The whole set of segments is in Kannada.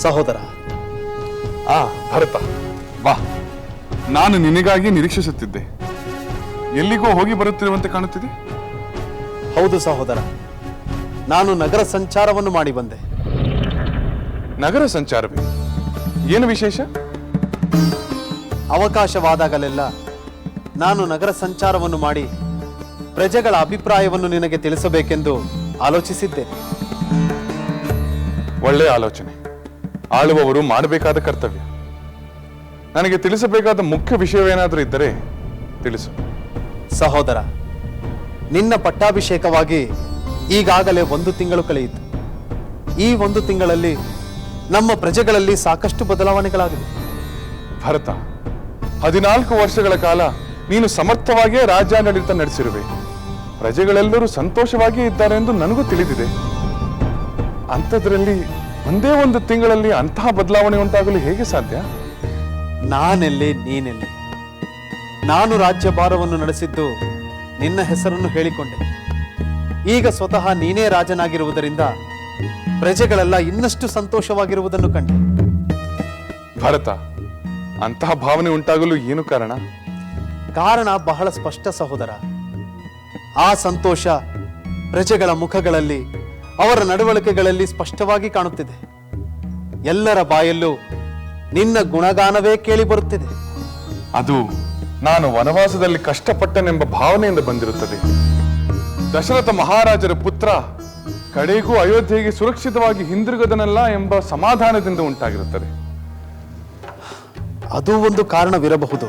ಸಹೋದರ. ಆ ಭರತ. ಬಾ ನಾನು ನಿನಗಾಗಿ ನಿರೀಕ್ಷಿಸುತ್ತಿದ್ದೆ. ಎಲ್ಲಿಗೋ ಹೋಗಿ ಬರುತ್ತಿರುವಂತೆ ಕಾಣುತ್ತಿದೆ? ಹೌದು ಸಹೋದರ. ನಾನು ನಗರ ಸಂಚಾರವನ್ನು ಮಾಡಿ ಬಂದೆ. ನಗರ ಸಂಚಾರವೇ? ಏನು ವಿಶೇಷ? ಅವಕಾಶವಾದಾಗಲೆಲ್ಲ ನಾನು ನಗರ ಸಂಚಾರವನ್ನು ಮಾಡಿ ಪ್ರಜೆಗಳ ಅಭಿಪ್ರಾಯವನ್ನು ನಿನಗೆ ತಿಳಿಸಬೇಕೆಂದು ಆಲೋಚಿಸಿದ್ದೆ. ಒಳ್ಳೆಯ ಆಲೋಚನೆ. ಆಳುವವರು ಮಾಡಬೇಕಾದ ಕರ್ತವ್ಯ. ನನಗೆ ತಿಳಿಸಬೇಕಾದ ಮುಖ್ಯ ವಿಷಯವೇನಾದರೂ ಇದ್ದರೆ ತಿಳಿಸು. ಸಹೋದರ ನಿನ್ನ ಪಟ್ಟಾಭಿಷೇಕವಾಗಿ ಈಗಾಗಲೇ ಒಂದು ತಿಂಗಳು ಕಳೆಯಿತು. ಈ ಒಂದು ತಿಂಗಳಲ್ಲಿ ನಮ್ಮ ಪ್ರಜೆಗಳಲ್ಲಿ ಸಾಕಷ್ಟು ಬದಲಾವಣೆಗಳಾಗಿವೆ. ಭರತ ಹದಿನಾಲ್ಕು ವರ್ಷಗಳ ಕಾಲ ನೀನು ಸಮರ್ಥವಾಗಿಯೇ ರಾಜ್ಯಾಡಳಿತ ನಡೆಸಿರುವೆ. ಪ್ರಜೆಗಳೆಲ್ಲರೂ ಸಂತೋಷವಾಗಿಯೇ ಇದ್ದಾರೆ ಎಂದು ನನಗೂ ತಿಳಿದಿದೆ. ಅಂಥದ್ರಲ್ಲಿ ಒಂದೇ ಒಂದು ತಿಂಗಳಲ್ಲಿ ಅಂತಹ ಬದಲಾವಣೆ ಉಂಟಾಗಲು ಹೇಗೆ ಸಾಧ್ಯ? ನಾನೆಲ್ಲಿ ನೀನೆಲ್ಲಿ? ನಾನು ರಾಜ್ಯಭಾರವನ್ನು ನಡೆಸಿದ್ದು ನಿನ್ನ ಹೆಸರನ್ನು ಹೇಳಿಕೊಂಡೆ. ಈಗ ಸ್ವತಃ ನೀನೇ ರಾಜನಾಗಿರುವುದರಿಂದ ಪ್ರಜೆಗಳೆಲ್ಲ ಇನ್ನಷ್ಟು ಸಂತೋಷವಾಗಿರುವುದನ್ನು ಕಂಡೆ. ಭರತ ಅಂತಹ ಭಾವನೆ ಉಂಟಾಗಲು ಏನು ಕಾರಣ? ಕಾರಣ ಬಹಳ ಸ್ಪಷ್ಟ ಸಹೋದರ. ಆ ಸಂತೋಷ ಪ್ರಜೆಗಳ ಮುಖಗಳಲ್ಲಿ ಅವರ ನಡವಳಿಕೆಗಳಲ್ಲಿ ಸ್ಪಷ್ಟವಾಗಿ ಕಾಣುತ್ತಿದೆ. ಎಲ್ಲರ ಬಾಯಲ್ಲೂ ನಿನ್ನ ಗುಣಗಾನವೇ ಕೇಳಿ ಬರುತ್ತಿದೆ. ಅದು ನಾನು ವನವಾಸದಲ್ಲಿ ಕಷ್ಟಪಟ್ಟನೆಂಬ ಭಾವನೆಯಿಂದ ಬಂದಿರುತ್ತದೆ. ದಶರಥ ಮಹಾರಾಜರ ಪುತ್ರ ಕಡೆಗೂ ಅಯೋಧ್ಯೆಗೆ ಸುರಕ್ಷಿತವಾಗಿ ಹಿಂದಿರುಗದನಲ್ಲ ಎಂಬ ಸಮಾಧಾನದಿಂದ ಉಂಟಾಗಿರುತ್ತದೆ. ಅದು ಒಂದು ಕಾರಣವಿರಬಹುದು.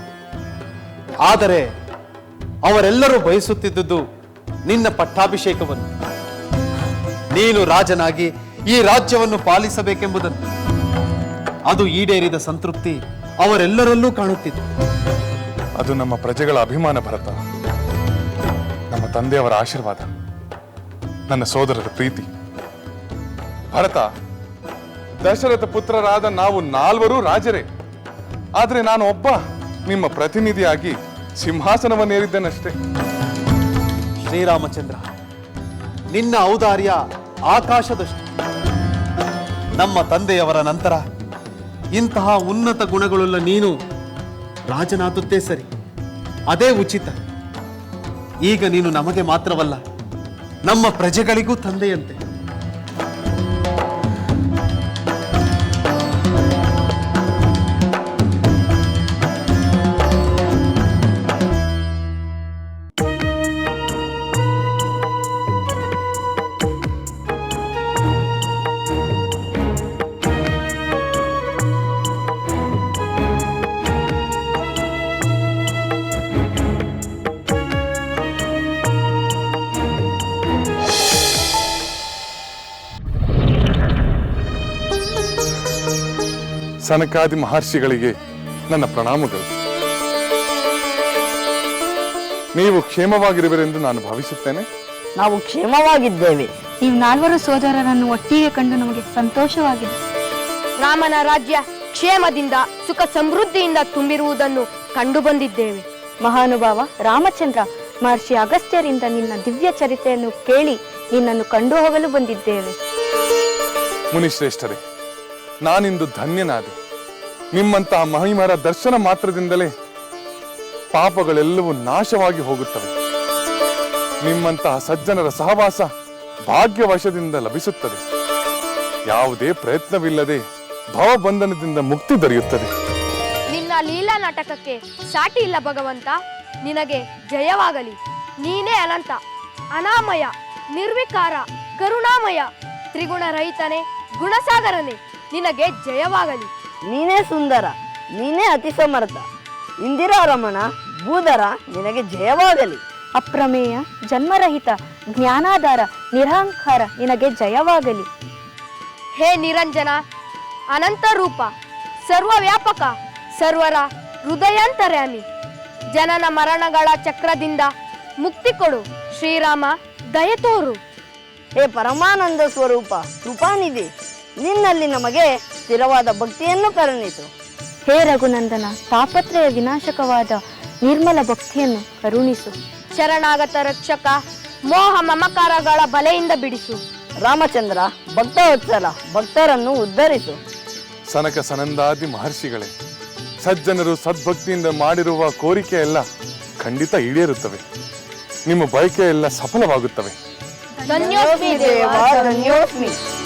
ಆದರೆ ಅವರೆಲ್ಲರೂ ಬಯಸುತ್ತಿದ್ದುದು ನಿನ್ನ ಪಟ್ಟಾಭಿಷೇಕವನ್ನು. ನೀನು ರಾಜನಾಗಿ ಈ ರಾಜ್ಯವನ್ನು ಪಾಲಿಸಬೇಕೆಂಬುದನ್ನು. ಅದು ಈಡೇರಿದ ಸಂತೃಪ್ತಿ ಅವರೆಲ್ಲರಲ್ಲೂ ಕಾಣುತ್ತಿತ್ತು ಅದು ನಮ್ಮ ಪ್ರಜೆಗಳ ಅಭಿಮಾನ ಭರತ. ನಮ್ಮ ತಂದೆಯವರ ಆಶೀರ್ವಾದ. ನನ್ನ ಸೋದರರ ಪ್ರೀತಿ. ಭರತ ದಶರಥ ಪುತ್ರರಾದ ನಾವು ನಾಲ್ವರು ರಾಜರೇ. ಆದರೆ ನಾನು ಒಬ್ಬ ನಿಮ್ಮ ಪ್ರತಿನಿಧಿಯಾಗಿ ಸಿಂಹಾಸನವನ್ನೇರಿದ್ದೇನಷ್ಟೇ. ಶ್ರೀರಾಮಚಂದ್ರ ನಿನ್ನ ಔದಾರ್ಯ ಆಕಾಶದಷ್ಟು. ನಮ್ಮ ತಂದೆಯವರ ನಂತರ ಇಂತಹ ಉನ್ನತ ಗುಣಗಳುಳ್ಳ ನೀನು ರಾಜನಾದುದ್ದೇ ಸರಿ. ಅದೇ ಉಚಿತ. ಈಗ ನೀನು ನಮಗೆ ಮಾತ್ರವಲ್ಲ, ನಮ್ಮ ಪ್ರಜೆಗಳಿಗೂ ತಂದೆಯಂತೆ. ಸನಕಾದಿ ಮಹರ್ಷಿಗಳಿಗೆ ನನ್ನ ಪ್ರಣಾಮಗಳು. ನೀವು ಕ್ಷೇಮವಾಗಿರುವರೆಂದು ನಾನು ಭಾವಿಸುತ್ತೇನೆ. ನಾವು ಕ್ಷೇಮವಾಗಿದ್ದೇವೆ. ನೀವು ನಾಲ್ವರು ಸೋದರರನ್ನು ಒಟ್ಟಿಗೆ ಕಂಡು ನಮಗೆ ಸಂತೋಷವಾಗಿದೆ. ರಾಮನ ರಾಜ್ಯ ಕ್ಷೇಮದಿಂದ ಸುಖ ಸಮೃದ್ಧಿಯಿಂದ ತುಂಬಿರುವುದನ್ನು ಕಂಡು ಬಂದಿದ್ದೇವೆ. ಮಹಾನುಭಾವ ರಾಮಚಂದ್ರ ಮಹರ್ಷಿ ಅಗಸ್ತ್ಯರಿಂದ ನಿನ್ನ ದಿವ್ಯ ಚರಿತೆಯನ್ನು ಕೇಳಿ ನಿನ್ನನ್ನು ಕಂಡು ಹೋಗಲು ಬಂದಿದ್ದೇವೆ. ಮುನಿಶ್ರೇಷ್ಠರೇ ನಾನಿಂದು ಧನ್ಯನಾದೆ. ನಿಮ್ಮಂತಹ ಮಹಿಮರ ದರ್ಶನ ಮಾತ್ರದಿಂದಲೇ ಪಾಪಗಳೆಲ್ಲವೂ ನಾಶವಾಗಿ ಹೋಗುತ್ತವೆ. ನಿಮ್ಮಂತಹ ಸಜ್ಜನರ ಸಹವಾಸ ಭಾಗ್ಯವಶದಿಂದ ಲಭಿಸುತ್ತದೆ. ಯಾವುದೇ ಪ್ರಯತ್ನವಿಲ್ಲದೆ ಭವಬಂಧನದಿಂದ ಮುಕ್ತಿ ದೊರೆಯುತ್ತದೆ. ನಿನ್ನ ಲೀಲಾ ನಾಟಕಕ್ಕೆ ಸಾಟಿ ಇಲ್ಲ ಭಗವಂತ, ನಿನಗೆ ಜಯವಾಗಲಿ. ನೀನೇ ಅನಂತ, ಅನಾಮಯ, ನಿರ್ವಿಕಾರ, ಕರುಣಾಮಯ ತ್ರಿಗುಣ ರಹಿತನೇ ಗುಣಸಾಗರನೇ. ನಿನಗೆ ಜಯವಾಗಲಿ. ನೀನೇ ಸುಂದರ ನೀನೇ ಅತಿ ಸಮರ್ಥ. ಇಂದಿರಾ ರಮಣ ಭೂಧರ ನಿನಗೆ ಜಯವಾಗಲಿ. ಅಪ್ರಮೇಯ ಜನ್ಮರಹಿತ ಜ್ಞಾನಾಧಾರ ನಿರಹಂಕಾರ ನಿನಗೆ ಜಯವಾಗಲಿ. ಹೇ ನಿರಂಜನ ಅನಂತ ರೂಪ ಸರ್ವವ್ಯಾಪಕ ಸರ್ವರ ಹೃದಯಾಂತರ್ಯಾಮಿ. ಜನನ ಮರಣಗಳ ಚಕ್ರದಿಂದ ಮುಕ್ತಿ ಕೊಡು. ಶ್ರೀರಾಮ ದಯತೋರು ಹೇ ಪರಮಾನಂದ ಸ್ವರೂಪ ಕೃಪಾನಿಧಿ. ನಿನ್ನಲ್ಲಿ ನಮಗೆ ಸ್ಥಿರವಾದ ಭಕ್ತಿಯನ್ನು ಕರುಣಿತು ಹೇ ರಘುನಂದನ ತಾಪತ್ರಯ ವಿನಾಶಕವಾದ ನಿರ್ಮಲ ಭಕ್ತಿಯನ್ನು ಕರುಣಿಸು. ಶರಣಾಗತ ರಕ್ಷಕ ಮೋಹ ಮಮಕಾರಗಳ ಬಲೆಯಿಂದ ಬಿಡಿಸು. ರಾಮಚಂದ್ರ ಭಕ್ತವತ್ಸಲ ಭಕ್ತರನ್ನು ಉದ್ಧರಿಸು. ಸನಕ ಸನಂದಾದಿ ಮಹರ್ಷಿಗಳೇ ಸಜ್ಜನರು ಸದ್ಭಕ್ತಿಯಿಂದ ಮಾಡಿರುವ ಕೋರಿಕೆ ಎಲ್ಲ ಖಂಡಿತ ಈಡೇರುತ್ತವೆ. ನಿಮ್ಮ ಬಯಕೆ ಎಲ್ಲ ಸಫಲವಾಗುತ್ತವೆ. ಧನ್ಯೋಸ್ಮಿ ದೇವ ಧನ್ಯೋಸ್ಮಿ.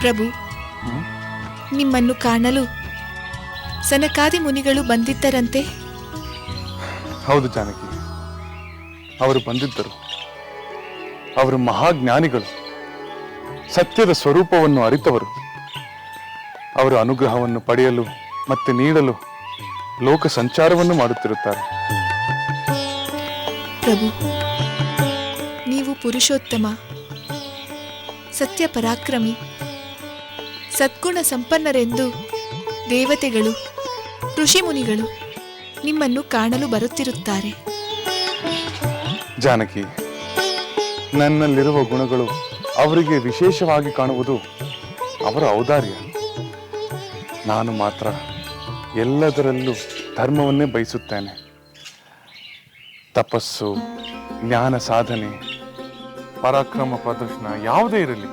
ಪ್ರಭು ನಿಮ್ಮನ್ನು ಕಾಣಲು ಸನಕಾದಿ ಮುನಿಗಳು ಬಂದಿದ್ದರಂತೆ? ಹೌದು ಜಾನಕಿ. ಅವರು ಬಂದಿದ್ದರು. ಅವರು ಮಹಾಜ್ಞಾನಿಗಳು. ಸತ್ಯದ ಸ್ವರೂಪವನ್ನು ಅರಿತವರು. ಅವರು ಅನುಗ್ರಹವನ್ನು ಪಡೆಯಲು ಮತ್ತೆ ನೀಡಲು ಲೋಕ ಸಂಚಾರವನ್ನು ಮಾಡುತ್ತಿರುತ್ತಾರೆ. ಪ್ರಭು ನೀವು ಪುರುಷೋತ್ತಮ ಸತ್ಯ ಪರಾಕ್ರಮಿ ಸದ್ಗುಣ ಸಂಪನ್ನರೆಂದು ದೇವತೆಗಳು, ಋಷಿಮುನಿಗಳು ನಿಮ್ಮನ್ನು ಕಾಣಲು ಬರುತ್ತಿರುತ್ತಾರೆ. ಜಾನಕಿ, ನನ್ನಲ್ಲಿರುವ ಗುಣಗಳು ಅವರಿಗೆ ವಿಶೇಷವಾಗಿ ಕಾಣುವುದು ಅವರ ಔದಾರ್ಯ. ನಾನು ಮಾತ್ರ ಎಲ್ಲದರಲ್ಲೂ ಧರ್ಮವನ್ನೇ ಬಯಸುತ್ತೇನೆ. ತಪಸ್ಸು, ಜ್ಞಾನ ಸಾಧನೆ, ಪರಾಕ್ರಮ ಪ್ರದರ್ಶನ ಯಾವುದೇ ಇರಲಿ,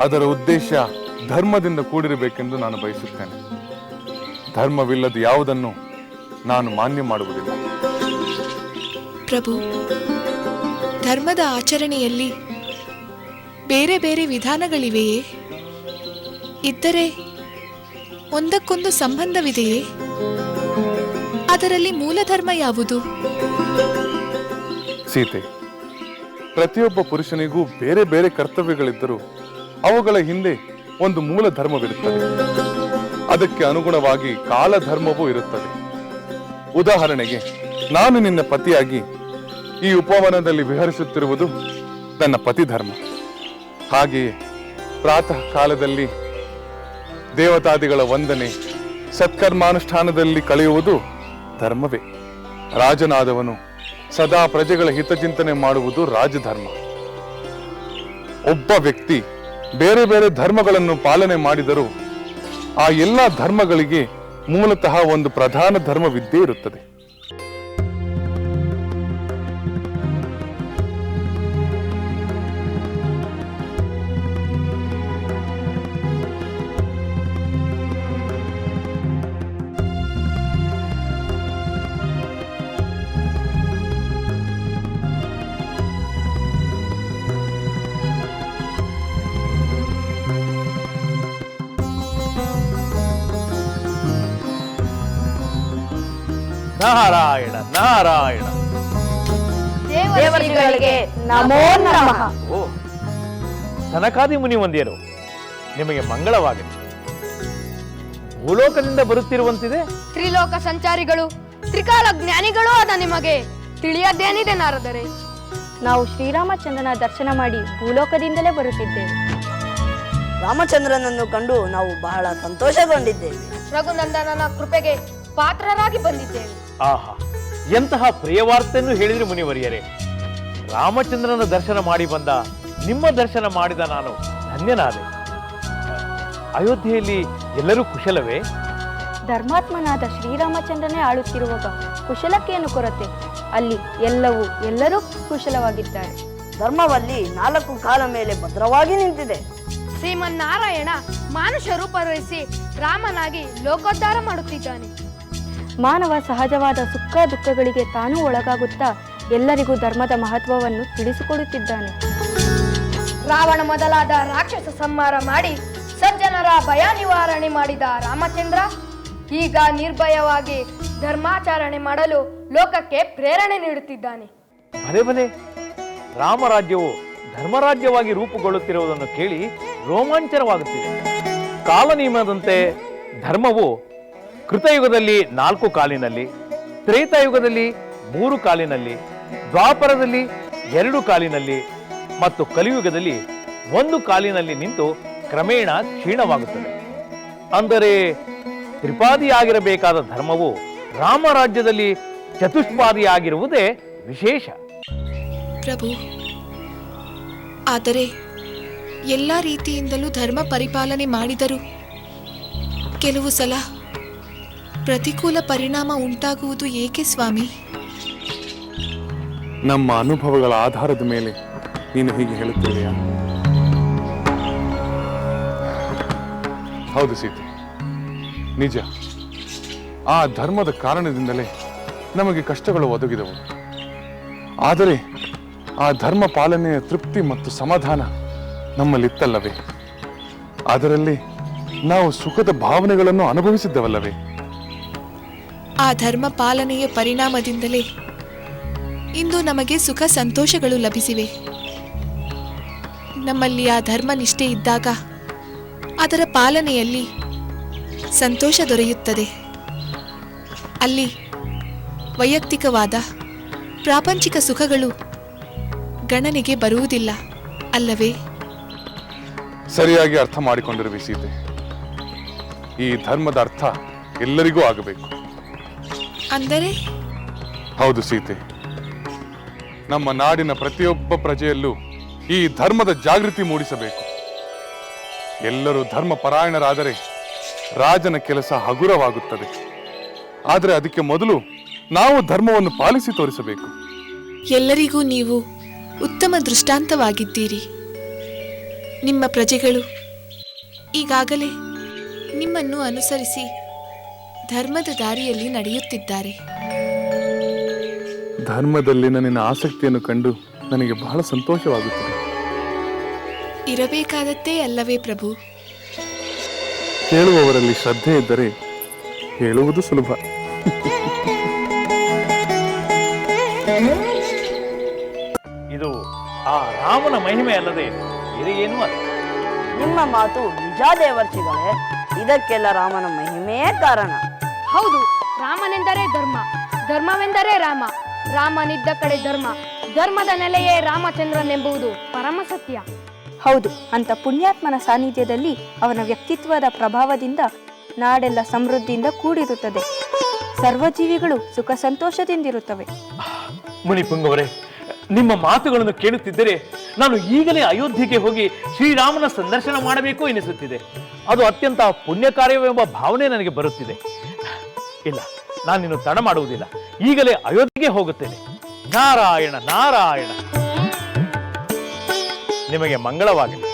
ಅದರ ಉದ್ದೇಶ ಧರ್ಮದಿಂದ ಕೂಡಿರಬೇಕೆಂದು ನಾನು ಬಯಸುತ್ತೇನೆ. ಧರ್ಮವಿಲ್ಲದ ಯಾವುದನ್ನು ನಾನು ಮಾನ್ಯ ಮಾಡುವುದಿಲ್ಲ. ಪ್ರಭು ಧರ್ಮದ ಆಚರಣೆಯಲ್ಲಿ ಬೇರೆ ಬೇರೆ ವಿಧಾನಗಳಿವೆಯೇ? ಇದ್ದರೆ ಒಂದಕ್ಕೊಂದು ಸಂಬಂಧವಿದೆಯೇ? ಅದರಲ್ಲಿ ಮೂಲ ಧರ್ಮ ಯಾವುದು? ಸೀತೆ ಪ್ರತಿಯೊಬ್ಬ ಪುರುಷನಿಗೂ ಬೇರೆ ಬೇರೆ ಕರ್ತವ್ಯಗಳಿದ್ದರೂ ಅವುಗಳ ಹಿಂದೆ ಒಂದು ಮೂಲ ಧರ್ಮವಿರುತ್ತದೆ. ಅದಕ್ಕೆ ಅನುಗುಣವಾಗಿ ಕಾಲಧರ್ಮವೂ ಇರುತ್ತದೆ. ಉದಾಹರಣೆಗೆ, ನಾನು ನಿನ್ನ ಪತಿಯಾಗಿ ಈ ಉಪವನದಲ್ಲಿ ವಿಹರಿಸುತ್ತಿರುವುದು ನನ್ನ ಪತಿ ಧರ್ಮ ಹಾಗೆಯೇ ಪ್ರಾತಃ ಕಾಲದಲ್ಲಿ ದೇವತಾದಿಗಳ ವಂದನೆ ಸತ್ಕರ್ಮಾನುಷ್ಠಾನದಲ್ಲಿ ಕಳೆಯುವುದು ಧರ್ಮವೇ. ರಾಜನಾದವನು ಸದಾ ಪ್ರಜೆಗಳ ಹಿತಚಿಂತನೆ ಮಾಡುವುದು ರಾಜಧರ್ಮ. ಒಬ್ಬ ವ್ಯಕ್ತಿ ಬೇರೆ ಬೇರೆ ಧರ್ಮಗಳನ್ನು ಪಾಲನೆ ಮಾಡಿದರೂ ಆ ಎಲ್ಲ ಧರ್ಮಗಳಿಗೆ ಮೂಲತಃ ಒಂದು ಪ್ರಧಾನ ಧರ್ಮವಿದ್ದೇ ಇರುತ್ತದೆ. ನಾರಾಯಣ ನಾರಾಯಣ. ದೇವರಿಗೆ ನಮೋ ನಮಃ. ಓ ಸನಕಾದಿ ಮುನಿ ಒಂದಿಯರು ನಿಮಗೆ ಮಂಗಳವಾಗಲಿ. ಭೂಲೋಕದಿಂದ ಬರುತ್ತಿರುವಂತಿದೆ? ತ್ರಿಲೋಕ ಸಂಚಾರಿಗಳು ತ್ರಿಕಾಲ ಜ್ಞಾನಿಗಳು ಆದ ನಿಮಗೆ ತಿಳಿಯದೇನಿದೆ ನಾರದರೆ? ನಾವು ಶ್ರೀರಾಮಚಂದ್ರನ ದರ್ಶನ ಮಾಡಿ ಭೂಲೋಕದಿಂದಲೇ ಬರುತ್ತಿದ್ದೇವೆ. ರಾಮಚಂದ್ರನನ್ನು ಕಂಡು ನಾವು ಬಹಳ ಸಂತೋಷಗೊಂಡಿದ್ದೇವೆ. ರಘುನಂದನನ ಕೃಪೆಗೆ ಪಾತ್ರರಾಗಿ ಬಂದಿದ್ದೇವೆ. ಆಹಾ ಎಂತಹ ಪ್ರಿಯವಾರ್ತೆಯನ್ನು ಹೇಳಿದ್ರು ಮುನಿವರಿಯರೇ. ರಾಮಚಂದ್ರನ ದರ್ಶನ ಮಾಡಿ ಬಂದ ನಿಮ್ಮ ದರ್ಶನ ಮಾಡಿದ ನಾನು ಧನ್ಯನಾದೆ. ಅಯೋಧ್ಯೆಯಲ್ಲಿ ಎಲ್ಲರೂ ಕುಶಲವೇ? ಧರ್ಮಾತ್ಮನಾದ ಶ್ರೀರಾಮಚಂದ್ರನೇ ಆಳುತ್ತಿರುವಾಗ ಕುಶಲಕ್ಕೇನು ಕೊರತೆ? ಅಲ್ಲಿ ಎಲ್ಲವೂ ಎಲ್ಲರೂ ಕುಶಲವಾಗಿದ್ದಾರೆ. ಧರ್ಮವಲ್ಲಿ ನಾಲ್ಕು ಕಾಲ ಮೇಲೆ ಭದ್ರವಾಗಿ ನಿಂತಿದೆ. ಶ್ರೀಮನ್ನಾರಾಯಣ ಮಾನುಷ ರೂಪ ರಾಮನಾಗಿ ಲೋಕೋದ್ಧಾರ ಮಾಡುತ್ತಿದ್ದಾನೆ. ಮಾನವ ಸಹಜವಾದ ಸುಖ ದುಃಖಗಳಿಗೆ ತಾನೂ ಒಳಗಾಗುತ್ತಾ ಎಲ್ಲರಿಗೂ ಧರ್ಮದ ಮಹತ್ವವನ್ನು ತಿಳಿಸಿಕೊಡುತ್ತಿದ್ದಾನೆ. ರಾವಣ ಮೊದಲಾದ ರಾಕ್ಷಸ ಸಂಹಾರ ಮಾಡಿ ಸಜ್ಜನರ ಭಯ ನಿವಾರಣೆ ಮಾಡಿದ ರಾಮಚಂದ್ರ ಈಗ ನಿರ್ಭಯವಾಗಿ ಧರ್ಮಾಚರಣೆ ಮಾಡಲು ಲೋಕಕ್ಕೆ ಪ್ರೇರಣೆ ನೀಡುತ್ತಿದ್ದಾನೆ. ಭಲೆ ಭಲೆ ರಾಮರಾಜ್ಯವು ಧರ್ಮರಾಜ್ಯವಾಗಿ ರೂಪುಗೊಳ್ಳುತ್ತಿರುವುದನ್ನು ಕೇಳಿ ರೋಮಾಂಚನವಾಗುತ್ತಿದೆ. ಕಾಲನಿಯಮದಂತೆ ಧರ್ಮವು ಕೃತಯುಗದಲ್ಲಿ ನಾಲ್ಕು ಕಾಲಿನಲ್ಲಿ, ತ್ರೇತಾಯುಗದಲ್ಲಿ ಮೂರು ಕಾಲಿನಲ್ಲಿ, ದ್ವಾಪರದಲ್ಲಿ ಎರಡು ಕಾಲಿನಲ್ಲಿ ಮತ್ತು ಕಲಿಯುಗದಲ್ಲಿ ಒಂದು ಕಾಲಿನಲ್ಲಿ ನಿಂತು ಕ್ರಮೇಣ ಕ್ಷೀಣವಾಗುತ್ತದೆ. ಅಂದರೆ ತ್ರಿಪಾದಿಯಾಗಿರಬೇಕಾದ ಧರ್ಮವು ರಾಮರಾಜ್ಯದಲ್ಲಿ ಚತುಷ್ಪಾದಿಯಾಗಿರುವುದೇ ವಿಶೇಷ. ಪ್ರಭು, ಆದರೆ ಎಲ್ಲ ರೀತಿಯಿಂದಲೂ ಧರ್ಮ ಪರಿಪಾಲನೆ ಮಾಡಿದರು ಕೆಲವು ಸಲ ಪ್ರತಿಕೂಲ ಪರಿಣಾಮ ಉಂಟಾಗುವುದು ಏಕೆ ಸ್ವಾಮಿ? ನಮ್ಮ ಅನುಭವಗಳ ಆಧಾರದ ಮೇಲೆ ನೀನು ಹೀಗೆ ಹೇಳುತ್ತೇವೆಯಾ ಹೌದು ಸೀತೆ. ನಿಜ. ಆ ಧರ್ಮದ ಕಾರಣದಿಂದಲೇ ನಮಗೆ ಕಷ್ಟಗಳು ಒದಗಿದವು. ಆದರೆ ಆ ಧರ್ಮ ಪಾಲನೆಯ ತೃಪ್ತಿ ಮತ್ತು ಸಮಾಧಾನ ನಮ್ಮಲ್ಲಿತ್ತಲ್ಲವೇ? ಅದರಲ್ಲಿ ನಾವು ಸುಖದ ಭಾವನೆಗಳನ್ನು ಅನುಭವಿಸಿದ್ದವಲ್ಲವೇ? ಆ ಧರ್ಮ ಪಾಲನೆಯ ಪರಿಣಾಮದಿಂದಲೇ ಇಂದು ನಮಗೆ ಸುಖ ಸಂತೋಷಗಳು ಲಭಿಸಿವೆ. ನಮ್ಮಲ್ಲಿ ಆ ಧರ್ಮ ನಿಷ್ಠೆ ಇದ್ದಾಗ ಅದರ ಪಾಲನೆಯಲ್ಲಿ ಸಂತೋಷ ದೊರೆಯುತ್ತದೆ. ಅಲ್ಲಿ ವೈಯಕ್ತಿಕವಾದ ಪ್ರಾಪಂಚಿಕ ಸುಖಗಳು ಗಣನೆಗೆ ಬರುವುದಿಲ್ಲ, ಅಲ್ಲವೇ? ಸರಿಯಾಗಿ ಅರ್ಥ ಮಾಡಿಕೊಂಡಿರುವ ಈ ಧರ್ಮದ ಅರ್ಥ ಎಲ್ಲರಿಗೂ ಆಗಬೇಕು. ಅಂದರೆ? ಹೌದು ಸೀತೆ. ನಮ್ಮ ನಾಡಿನ ಪ್ರತಿಯೊಬ್ಬ ಪ್ರಜೆಯಲ್ಲೂ ಈ ಧರ್ಮದ ಜಾಗೃತಿ ಮೂಡಿಸಬೇಕು. ಎಲ್ಲರೂ ಧರ್ಮ ಪರಾಯಣರಾದರೆ ರಾಜನ ಕೆಲಸ ಹಗುರವಾಗುತ್ತದೆ. ಆದರೆ ಅದಕ್ಕೆ ಮೊದಲು ನಾವು ಧರ್ಮವನ್ನು ಪಾಲಿಸಿ ತೋರಿಸಬೇಕು. ಎಲ್ಲರಿಗೂ ನೀವು ಉತ್ತಮ ದೃಷ್ಟಾಂತವಾಗಿದ್ದೀರಿ. ನಿಮ್ಮ ಪ್ರಜೆಗಳು ಈಗಾಗಲೇ ನಿಮ್ಮನ್ನು ಅನುಸರಿಸಿ ಧರ್ಮದ ದಾರಿಯಲ್ಲಿ ನಡೆಯುತ್ತಿದ್ದಾರೆ. ಧರ್ಮದಲ್ಲಿನ ನಿನ್ನ ಆಸಕ್ತಿಯನ್ನು ಕಂಡು ನನಗೆ ಬಹಳ ಸಂತೋಷವಾಗುತ್ತದೆ. ಇರಬೇಕಾದತ್ತೇ ಅಲ್ಲವೇ ಪ್ರಭು. ಕೇಳುವವರಲ್ಲಿ ಶ್ರದ್ಧೆ ಇದ್ದರೆ ಹೇಳುವುದು ಸುಲಭ. ಇದು ಆ ರಾಮನ ಮಹಿಮೆ ಅಲ್ಲದೆ ಬೇರೆ ಏನೂ ಅಲ್ಲ. ನಿಮ್ಮ ಮಾತು ನಿಜ ದೇವರ್ಷಿಗಳೇ ಇದಕ್ಕೆಲ್ಲ ರಾಮನ ಮಹಿಮೆಯೇ ಕಾರಣ. ಹೌದು ರಾಮನೆಂದರೆ ಧರ್ಮ ಧರ್ಮವೆಂದರೆ ರಾಮ ರಾಮನಿದ್ದ ಕಡೆ ಧರ್ಮ ಧರ್ಮದ ನೆಲೆಯೇ ರಾಮಚಂದ್ರನೆಂಬುದು ಪರಮ ಸತ್ಯ. ಹೌದು ಅಂತ ಪುಣ್ಯಾತ್ಮನ ಸಾನ್ನಿಧ್ಯದಲ್ಲಿ ಅವನ ವ್ಯಕ್ತಿತ್ವದ ಪ್ರಭಾವದಿಂದ ನಾಡೆಲ್ಲ ಸಮೃದ್ಧಿಯಿಂದ ಕೂಡಿರುತ್ತದೆ. ಸರ್ವಜೀವಿಗಳು ಸುಖ ಸಂತೋಷದಿಂದಿರುತ್ತವೆ. ಮುನಿಪುಂಗವರೇ ನಿಮ್ಮ ಮಾತುಗಳನ್ನು ಕೇಳುತ್ತಿದ್ದರೆ ನಾನು ಈಗಲೇ ಅಯೋಧ್ಯೆಗೆ ಹೋಗಿ ಶ್ರೀರಾಮನ ಸಂದರ್ಶನ ಮಾಡಬೇಕು ಎನಿಸುತ್ತಿದೆ. ಅದು ಅತ್ಯಂತ ಪುಣ್ಯ ಕಾರ್ಯವೆಂಬ ಭಾವನೆ ನನಗೆ ಬರುತ್ತಿದೆ. ಇಲ್ಲ ನಿನ್ನ ತಡ ಮಾಡುವುದಿಲ್ಲ. ಈಗಲೇ ಅಯೋಧ್ಯೆಗೆ ಹೋಗುತ್ತೇನೆ. ನಾರಾಯಣ ನಾರಾಯಣ. ನಿಮಗೆ ಮಂಗಳವಾಗಲಿ.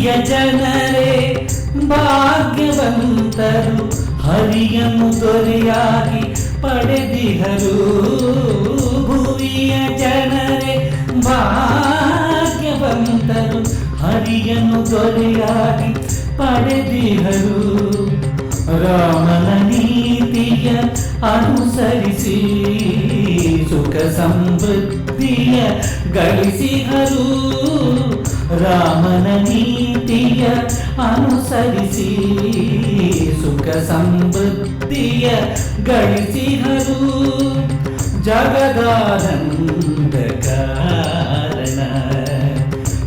ಭುವಿಯ ಜನರೇ ಭಾಗ್ಯವಂತರು ಹರಿಯನ್ನು ದೊರೆಯಾಗಿ ಪಡೆದಿಹರು ಭುವಿಯ ಜನರೇ ಭಾಗ್ಯವಂತರು ಹರಿಯನ್ನು ದೊರೆಯಾಗಿ ಪಡೆದಿಹರು ರಾಮನ ನೀತಿಯ ಅನುಸರಿಸಿ ಸುಖ ಸಮೃದ್ಧಿಯ ಗಳಿಸಿಹರು ರಾಮನ ನೀತಿಯ ಅನುಸರಿಸಿ ಸುಖ ಸಮೃದ್ಧಿಯ ಗಳಿಸಿಹರು ಜಗದಾನಂದ ಕಾರಣ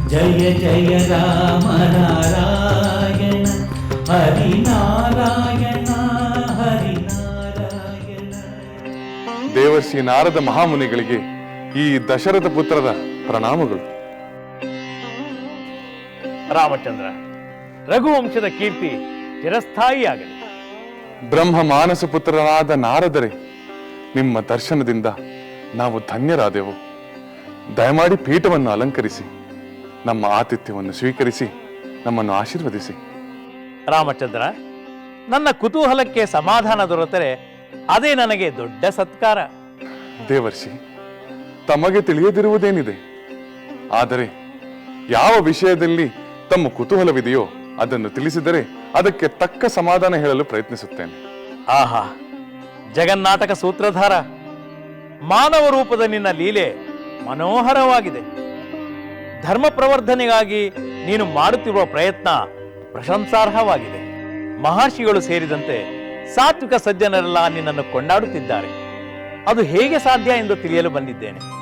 ಜಯ ಜಯ ರಾಮ ನಾರಾಯಣ. ದೇವರ್ಷಿ ನಾರದ ಮಹಾಮುನಿಗಳಿಗೆ ಈ ದಶರಥ ಪುತ್ರದ ಪ್ರಣಾಮಗಳು. ರಾಮಚಂದ್ರ ರಘುವಂಶದ ಕೀರ್ತಿ ಚಿರಸ್ಥಾಯಿಯಾಗಲಿ. ಬ್ರಹ್ಮ ಮಾನಸ ಪುತ್ರರಾದ ನಾರದರೆ ನಿಮ್ಮ ದರ್ಶನದಿಂದ ನಾವು ಧನ್ಯರಾದೆವು. ದಯಮಾಡಿ ಪೀಠವನ್ನು ಅಲಂಕರಿಸಿ ನಮ್ಮ ಆತಿಥ್ಯವನ್ನು ಸ್ವೀಕರಿಸಿ ನಮ್ಮನ್ನು ಆಶೀರ್ವದಿಸಿ. ರಾಮಚಂದ್ರ ನನ್ನ ಕುತೂಹಲಕ್ಕೆ ಸಮಾಧಾನ ದೊರೆತರೆ ಅದೇ ನನಗೆ ದೊಡ್ಡ ಸತ್ಕಾರ. ದೇವರ್ಷಿ, ತಮಗೆ ತಿಳಿಯದಿರುವುದೇನಿದೆ? ಆದರೆ ಯಾವ ವಿಷಯದಲ್ಲಿ ತಮ್ಮ ಕುತೂಹಲವಿದೆಯೋ ಅದನ್ನು ತಿಳಿಸಿದರೆ ಅದಕ್ಕೆ ತಕ್ಕ ಸಮಾಧಾನ ಹೇಳಲು ಪ್ರಯತ್ನಿಸುತ್ತೇನೆ. ಆಹಾ ಜಗನ್ನಾಟಕ ಸೂತ್ರಧಾರ, ಮಾನವ ರೂಪದ ನಿನ್ನ ಲೀಲೆ ಮನೋಹರವಾಗಿದೆ. ಧರ್ಮ ಪ್ರವರ್ಧನೆಗಾಗಿ ನೀನು ಮಾಡುತ್ತಿರುವ ಪ್ರಯತ್ನ ಪ್ರಶಂಸಾರ್ಹವಾಗಿದೆ. ಮಹರ್ಷಿಗಳು ಸೇರಿದಂತೆ ಸಾತ್ವಿಕ ಸಜ್ಜನರೆಲ್ಲ ನಿನ್ನನ್ನು ಕೊಂಡಾಡುತ್ತಿದ್ದಾರೆ. ಅದು ಹೇಗೆ ಸಾಧ್ಯ ಎಂದು ತಿಳಿಯಲು ಬಂದಿದ್ದೇನೆ.